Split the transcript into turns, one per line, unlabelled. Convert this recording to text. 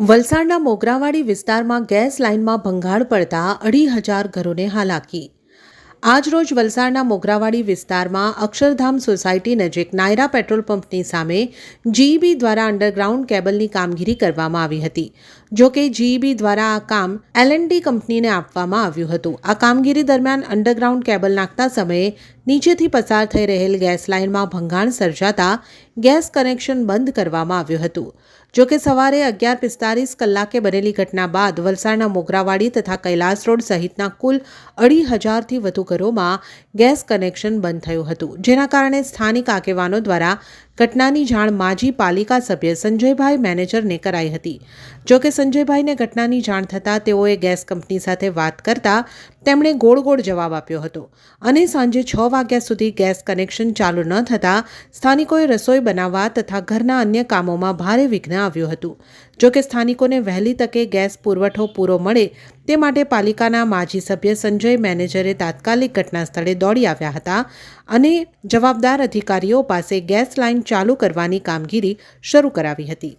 વલસાડના મોગરાવાડી વિસ્તારમાં ગેસ લાઇનમાં ભંગાણ પડતા અઢી હજાર ઘરોને હાલાકી. આજરોજ વલસાડના મોગરાવાડી વિસ્તારમાં અક્ષરધામ સોસાયટી નજીક નાયરા પેટ્રોલ પંપની સામે જીઈબી દ્વારા અંડરગ્રાઉન્ડ કેબલની કામગીરી કરવામાં આવી હતી, જો કે જીઈબી દ્વારા આ કામ એલએનડી કંપનીને આપવામાં આવ્યું હતું. આ કામગીરી દરમિયાન અંડરગ્રાઉન્ડ કેબલ નાખતા સમયે નીચેથી પસાર થઈ રહેલ ગેસ લાઇનમાં ભંગાણ સર્જાતા ગેસ કનેક્શન બંધ કરવામાં આવ્યું હતું. જો કે સવારે અગિયાર પિસ્તાલીસ કલાકે બનેલી ઘટના બાદ વલસાડના મોગરાવાડી તથા કૈલાસ રોડ સહિતના કુલ અઢી હજારથી વધુ ઘરોમાં ગેસ કનેક્શન બંધ થયું હતું, જેના કારણે સ્થાનિક આગેવાનો દ્વારા ઘટનાની જાણ માજી પાલિકા સભ્ય સંજયભાઈ મેનેજરને કરાઈ હતી. જો કે સંજયભાઈને ઘટનાની જાણ થતાં તેઓએ ગેસ કંપની સાથે વાત કરતા તેમણે ગોળ ગોળ જવાબ આપ્યો હતો અને સાંજે છ વાગ્યા સુધી ગેસ કનેક્શન ચાલુ ન થતાં સ્થાનિકોએ રસોઈ બનાવવા તથા ઘરના અન્ય કામોમાં ભારે વિઘ્ન આવ્યું હતું. જો કે સ્થાનિકોને વહેલી તકે ગેસ પુરવઠો પૂરો મળે તે માટે પાલિકાના માજી સભ્ય સંજય મેનેજરે તાત્કાલિક ઘટના સ્થળે દોડી આવ્યા હતા અને જવાબદાર અધિકારીઓ પાસે ગેસ લાઇન ચાલુ કરવાની કામગીરી શરૂ કરાવી હતી.